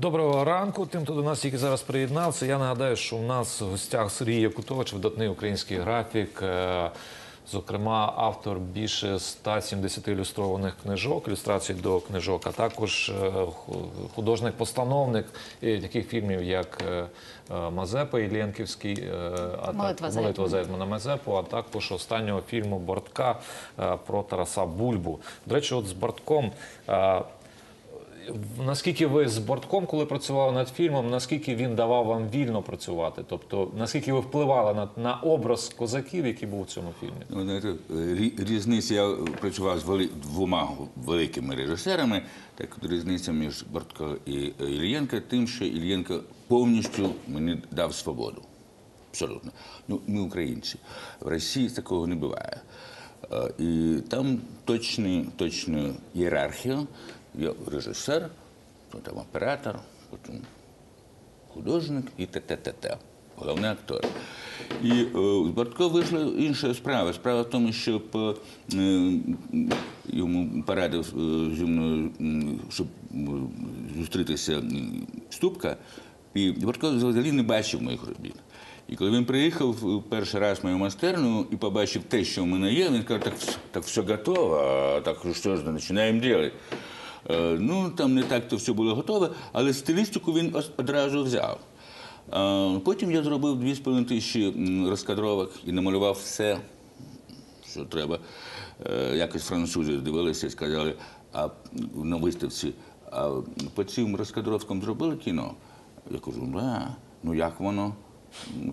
Доброго ранку. Тим, хто до нас тільки зараз приєднався. Я нагадаю, що у нас в гостях Сергій Якутович, видатний український графік. е, Зокрема, автор більше 170 ілюстрованих книжок, ілюстрацій до книжок, а також е, художник-постановник е, таких фільмів, як Мазепа Іллєнківський, е, а «Молитва так, за молитва за Едмона Мазепу, а також останнього фільму Бортка про Тараса Бульбу. До речі, от з Бортком. Е, Наскільки ви з бортком, коли працювали над фільмом, наскільки він давав вам вільно працювати? Тобто, наскільки ви впливали на, на образ козаків, який був у цьому фільмі? Ну, знаєте, різниця, я працював з вели- двома великими режисерами, так різниця між Бортко і Ільєнка тим, що Ільєнко повністю мені дав свободу. Абсолютно. Ну, ми українці. В Росії такого не буває. Е, І там точні, точна ієрархія. Є режисер, потім оператор, потім художник і т-т-т-т. Головний актор. І е, з Бортко вийшла інша справа. Справа в тому, що е, йому порадив е, зі мною, щоб зустрітися Ступка, і Бортко взагалі не бачив моїх робіт. І коли він приїхав е, перший раз в мою майстерню і побачив те, що в мене є, він каже, так, так все готово, так що ж, починаємо робити. Е, Ну, там не так то все було готове, але стилістику він одразу взяв. Е, Потім я зробив 2,5 тисячі розкадровок і намалював все, що треба. Е, Якось французи дивилися і сказали, а на виставці, а по цим розкадровкам зробили кіно? Я кажу, да, ну як воно? «Ну,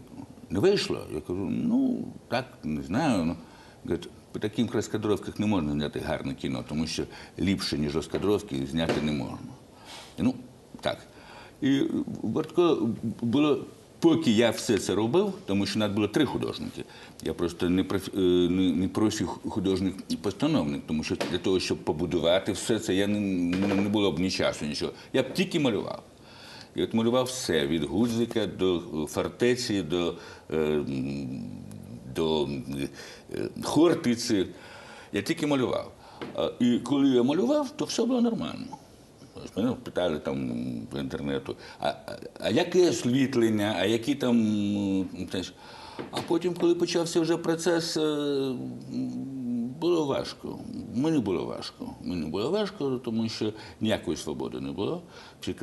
Не вийшло. Я кажу, ну так, не знаю. По таким розкадровках не можна зняти гарне кіно, тому що ліпше, ніж розкадровки, зняти не можна. Ну, так. І Бортко було, поки я все це робив, тому що нас було три художники. Я просто не, профі, е, не, не профі художник-постановник, тому що для того, щоб побудувати все це, я не, не було б ні часу, нічого. Я б тільки малював. І от малював все від гудзика до фортеці, до, е, до е, хортиці. Я тільки малював. І коли я малював, то все було нормально. Мене питали там в інтернету, а, а, яке освітлення, а які там. А потім, коли почався вже процес, е, було важко. Мені було важко. Мені було важко, тому що ніякої свободи не було. Всі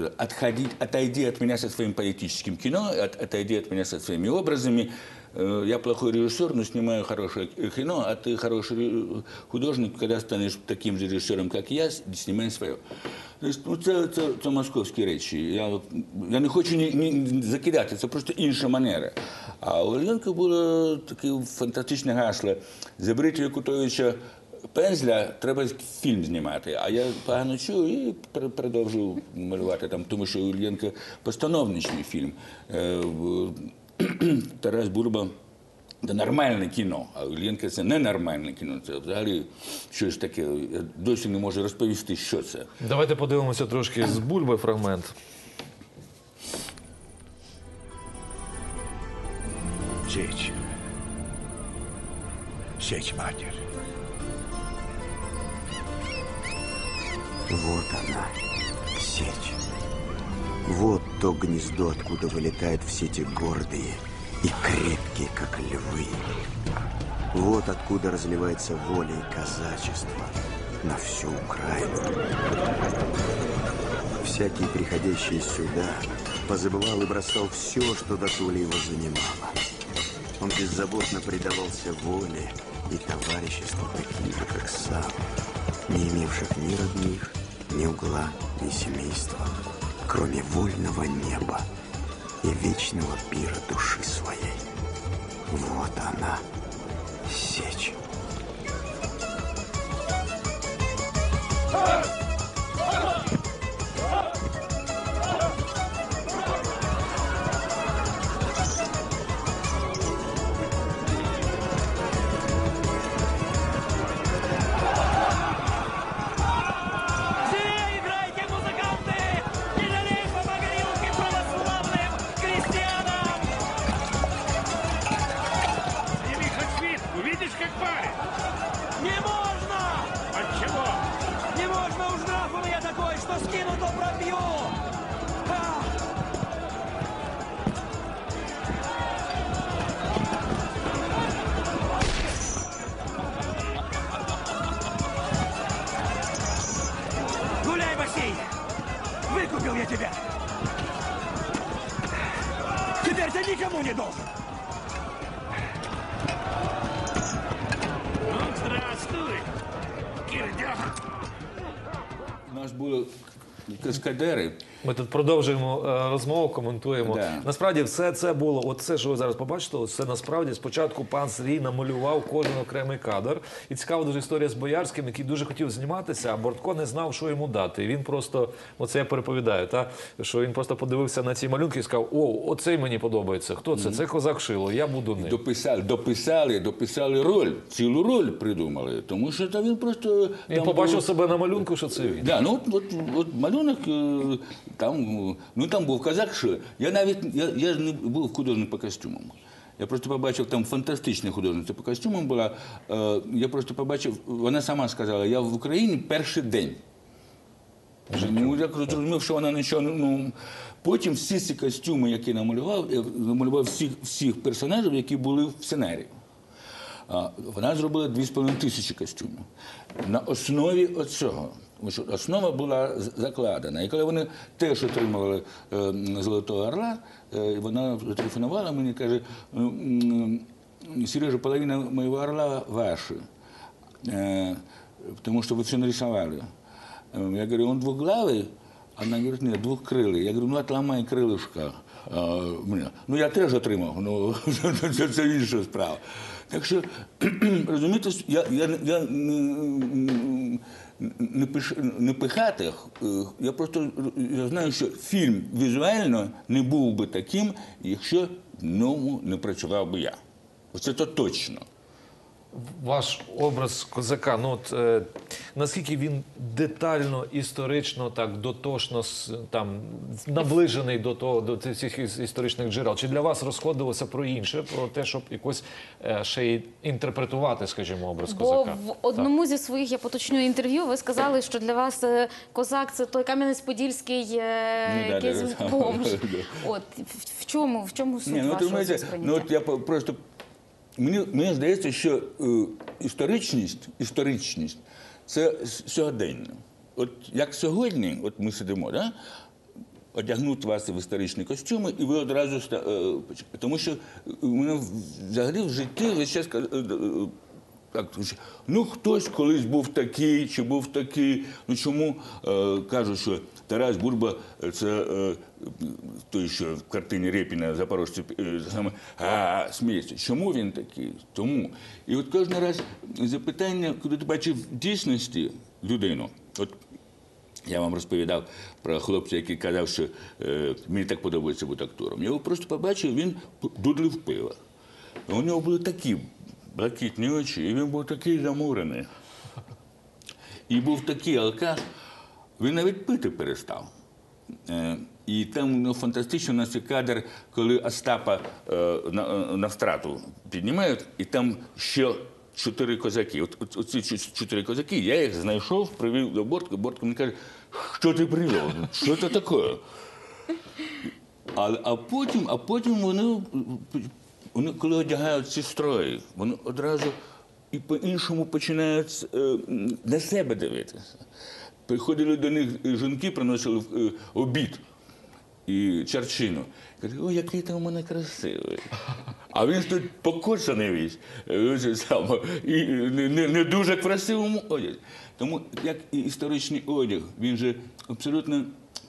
отойди від мене зі своїм політичним кіно, от- отойди від мене зі своїми образами. Э, Я плохой режиссер, но снимаю хорошее кино, а ты хороший художник, когда станешь таким же режиссером, как я, снимай. Тобто, ну, це, це, це московські речі. Я, я не хочу ні, ні закидати, це просто інша манера. А у Ленка було таке фантастичне гасло. Заберіть Якутовича пензля, треба фільм знімати. А я погано чую і пр- продовжив малювати там, тому що у Ільєнка постановничний фільм. Тарас Бурба це нормальне кіно, а Ільєнка це ненормальне кіно. Це взагалі щось таке. Я досі не можу розповісти, що це. Давайте подивимося трошки з бульби фрагмент. Сечь. Сечь, матерь. Вот она, сечь. Вот то гнездо, откуда вылетают все эти гордые и крепкие, как львы. Вот откуда разливается воля и казачество на всю Украину. Всякий, приходящий сюда, позабывал и бросал все, что до тули его занимало. Он беззаботно предавался воле и товариществу таким же, как сам, не имевших ни родных, ни угла, ни семейства, кроме вольного неба и вечного пира души своей. Вот она, сечь. Живее Выкупил я тебя. Теперь ты никому не должен. Ну, здравствуй, кирдяга. У нас були каскадери. Ми тут продовжуємо е, розмову, коментуємо. Да. Насправді, все це було, от це, що ви зараз побачите, це насправді спочатку пан Сергій намалював кожен окремий кадр. І цікава дуже історія з Боярським, який дуже хотів зніматися, а Бортко не знав, що йому дати. І він просто, оце я переповідаю, та що він просто подивився на ці малюнки і сказав: О, оцей мені подобається. Хто це? Це козак Шило, я буду ним. Дописали, дописали, дописали роль, цілу роль придумали. Тому що та він просто. Він там побачив був- себе на малюнку, що це він. Да, ну от, от, от малюнок е, там, е, ну там був казак, що я навіть я, я ж не був художник по костюмам. Я просто побачив там фантастична художниця по костюмам була. Е, я просто побачив, вона сама сказала, я в Україні перший день. Ну, я зрозумів, що вона нічого ну. Потім всі ці костюми, які намалював, я намалював всіх, всіх персонажів, які були в сценарії. Вона зробила 2,5 тисячі костюмів. На основі оцього. Тому що основа була з- закладена. І коли вони теж отримували е, м, Золотого Орла, е, вона зателефонувала мені і каже, «М, м, Сережа, половина моего орла ваша, э, потому что вы все нарисовали. Э, Я говорю, он двухглавый? Она говорит, нет, двухкрылый. Я говорю, ну отломай крилишка. А. Ну я теж отримав, ну це, це інша справа. Так що, розумієте, я, я, я не, не, пихати, я просто я знаю, що фільм візуально не був би таким, якщо в ньому не працював би я. Оце то точно. Ваш образ козака, ну от е, наскільки він детально, історично, так дотошно с- там наближений до того до цих всіх іс- історичних джерел? Чи для вас розходилося про інше, про те, щоб якось е, ще й інтерпретувати, скажімо, образ Бо козака? в одному зі своїх я поточню інтерв'ю ви сказали, що для вас е, козак це той Кам'янець-Подільський е, Ну, да, якийсь да, да. бомж. От в, в чому в чому суть Ні, ну, вашого ти знаєте, сприйняття? ну от я по- просто мені, мені здається, що е, історичність, історичність це сьогодення. От як сьогодні, от ми сидимо, да? одягнуть вас в історичні костюми, і ви одразу е, тому що у мене взагалі в житті ви ще ка- е, е, так, ну хтось колись був такий, чи був такий. Ну чому е, кажуть, що Тарас Бурба е, це е, той, що в картині Репіна Запорожці е, саме а, сміється. Чому він такий? Тому. І от кожен раз запитання, коли ти бачив в дійсності людину, от я вам розповідав про хлопця, який казав, що е, мені так подобається бути актором. Я його просто побачив, він дудлив пиво. У нього були такі блакитні очі, і він був такий замурений. І був такий алкаш, він навіть пити перестав. Е, і там ну, фантастично у нас є кадр, коли Остапа е, на, е, на втрату піднімають, і там ще чотири козаки. От, оці чотири козаки, я їх знайшов, привів до Бортка. Бортко мені каже, що ти привів? Що це таке? А, а, потім, а потім вони, вони, коли одягають ці строї, вони одразу і по-іншому починають е, на себе дивитися. Приходили до них жінки, приносили е, обід і чарчину. Каже, ой, який ти у мене красивий. А він ж тут покоцаний весь, е, і не дуже красивому одязі. Тому як і історичний одяг, він же абсолютно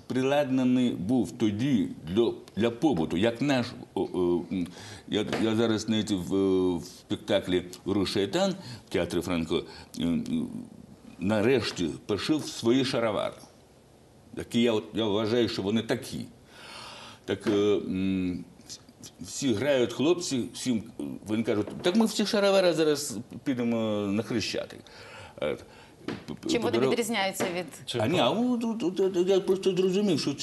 приладнаний був тоді для, для побуту, як наш. я, я зараз знаєте, в, в спектаклі Рушайтан в театрі Франко е, е, нарешті пошив свої шаровари. Які я, я вважаю, що вони такі. Так е, всі грають хлопці, всім е, вони кажуть, так ми всі шаровари зараз підемо на хрещатик. Е, Чим вони подарував- відрізняються від а ні, а я просто зрозумів, що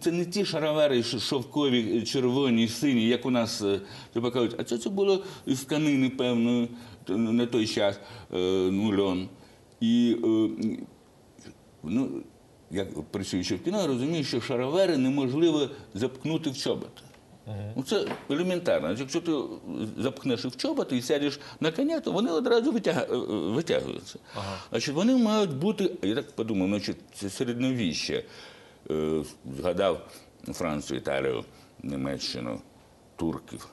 це, не ті шаровари шовкові, червоні, сині, як у нас е, типу кажуть, а це, це було із тканини певної на той час, е, ну, льон. І е, ну, як працюючи в кіно, розумію, що шаровари неможливо запкнути в чобот. Ну, це елементарно. Якщо ти запхнеш їх в чоботи і сядеш на коня, то вони одразу витяга- е, е, витягуються. Значить, вони мають бути, я так подумав, значить, це середньовіще. Е, Згадав Францію, Італію, Німеччину, турків.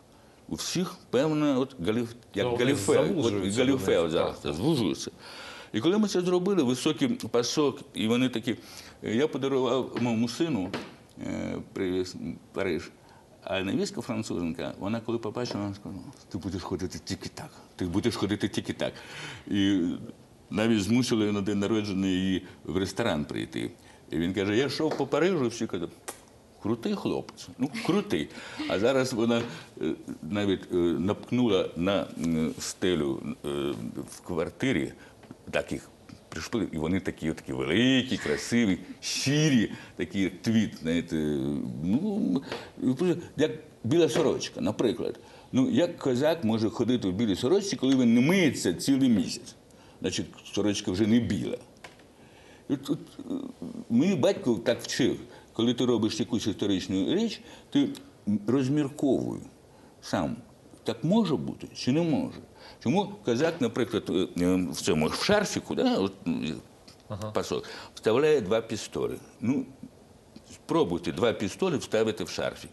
У всіх певна, от галіф, як Ну, галіфе, от галіфе от зараз звужується. І коли ми це зробили, високий пасок, і вони такі. Я подарував моєму сину, е, привіз Париж. А невістка француженка, вона коли побачила, вона сказала, ти будеш ходити тільки так. Ти будеш ходити тільки так. І навіть змусили на день народження її в ресторан прийти. І він каже: я йшов по Парижу, всі кажуть, крутий хлопець, ну крутий. А зараз вона е, навіть е, напкнула на стелю е, в квартирі таких прийшли, і вони такі, такі великі, красиві, щирі, такі твіт, знаєте, ну, як біла сорочка, наприклад. Ну, як козак може ходити в білій сорочці, коли він не миється цілий місяць? Значить, сорочка вже не біла. І тут, е, Мій батько так вчив, коли ти робиш якусь історичну річ, ти розмірковуй сам. Так може бути чи не може? Чому козак, наприклад, е, е, в цьому в шарфіку, да, от, м, пасок, вставляє два пістоли. Ну, спробуйте два пістоли вставити в шарфік.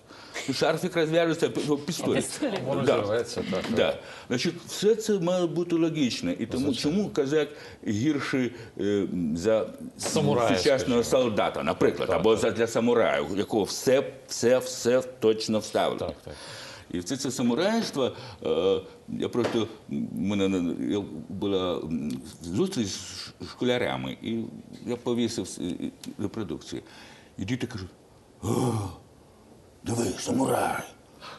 Ну, Шарфік розв'яжеться в пістолі. Да. так. так. Да. Значить, все це має бути логічно. І тому чому козак гірший е, за Самурая, сучасного солдата, наприклад, або за для самурая, у якого все, все, все точно вставлено. Так, так. І це, це самурайство, е, я просто, в мене була зустріч з школярями, і я повісив репродукцію. І діти кажуть, о, диви, самурай.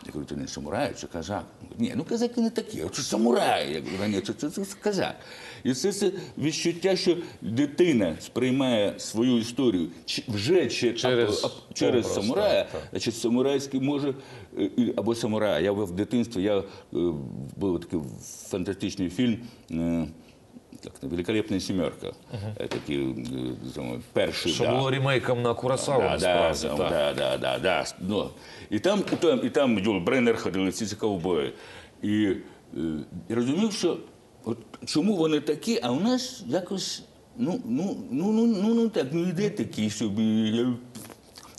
Я кажу, це не самурай, це казак. Ні, ну казаки не такі, це самурай. Я кажу, ні, це, це, це казак. І це, це відчуття, що дитина сприймає свою історію чи- вже чи, Через або- а- через образ, самурая, так. Значить, самурайський може е, і- або самурай. Я в дитинстві я е, був такий фантастичний фільм. е, Як це, Великолепна сімерка. Е, Такий е, там, перший. Що да. було ремейком на Курасаву, Да, да, насправді. да, так. да, да, да, да. Ну, і там, і там, і там Юл Бреннер ходили, ці ковбої. І е, я розумів, що от чому вони такі, а у нас якось, ну, ну, ну, ну, ну, ну так, ну йде такий собі.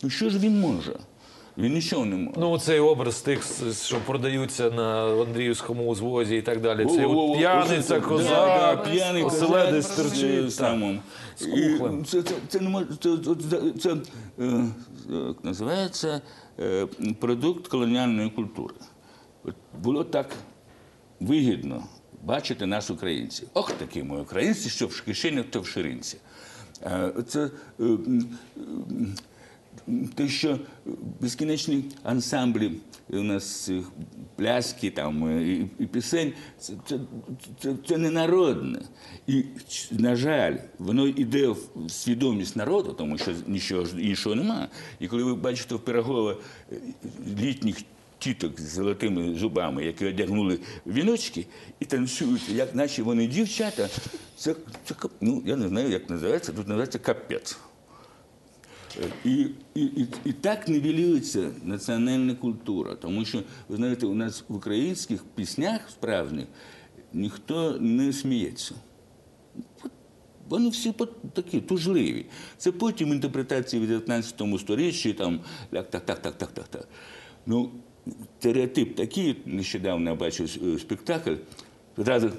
Ну що ж він може? Він нічого не може. Ну, цей образ тих, що продаються на Андріївському узвозі і так далі. Це от п'яниця, козак, п'яний оселедець стерчить. самим. Це, це, це, не може, це, це, це, як називається продукт колоніальної культури. Було так вигідно бачити нас, українців. Ох, такі ми українці, що в кишенях, то в ширинці. Це те, що безкінечні ансамблі у нас е, пляски там е, і, і пісень, це, це, це, це не народне. І, на жаль, воно йде в свідомість народу, тому що нічого іншого немає. І коли ви бачите в Пирогова е, літніх тіток з золотими зубами, які одягнули віночки і танцюють, як наче вони дівчата, це, це ну, я не знаю, як називається, тут називається капець. І, і, і, і так нівелюється національна культура, тому що, ви знаєте, у нас в українських піснях справжніх ніхто не сміється. Вони всі такі тужливі. Це потім інтерпретації в 19 сторіччі, там так, так, так, так, так, так, так. Ну, стереотип такий, нещодавно я бачив е, спектакль, одразу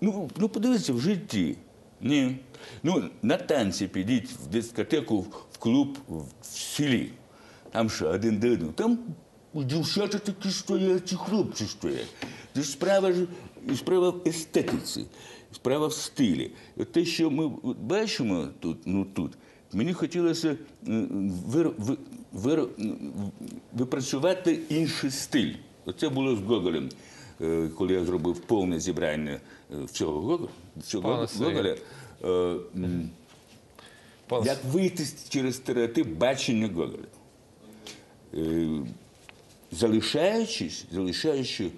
Ну, ну подивіться, в житті. Ні. Ну, на танці підіть в дискотеку, в клуб в селі. Там що, один до. Там дівчата такі стоять, чи хлопці стоять. Це справа ж справа в естетиці, справа в стилі. От те, що ми бачимо тут, ну тут, мені хотілося м, вир, вир, випрацювати інший стиль. Оце було з Гоголем. Е, Коли я зробив повне зібрання е, всього Гоголя, е, як вийти через стереотип бачення Гоголя? Залишаючись, залишаючи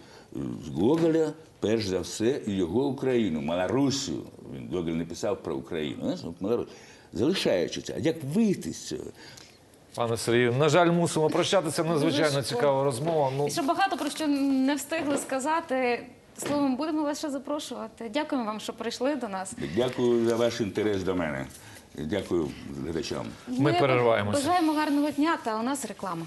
з Гоголя, перш за все, і його Україну, Малорусію. Він Гоголь не писав про Україну, знаєш, от Малорус. залишаючи це. А як вийти з цього? Пане Сергію, на жаль, мусимо прощатися. Надзвичайно цікава розмова. Ну І ще багато про що не встигли сказати. Словом, будемо вас ще запрошувати. Дякуємо вам, що прийшли до нас. Дякую за ваш інтерес до мене. Дякую глядачам. Ми перерваємося. Бажаємо гарного дня, та у нас реклама.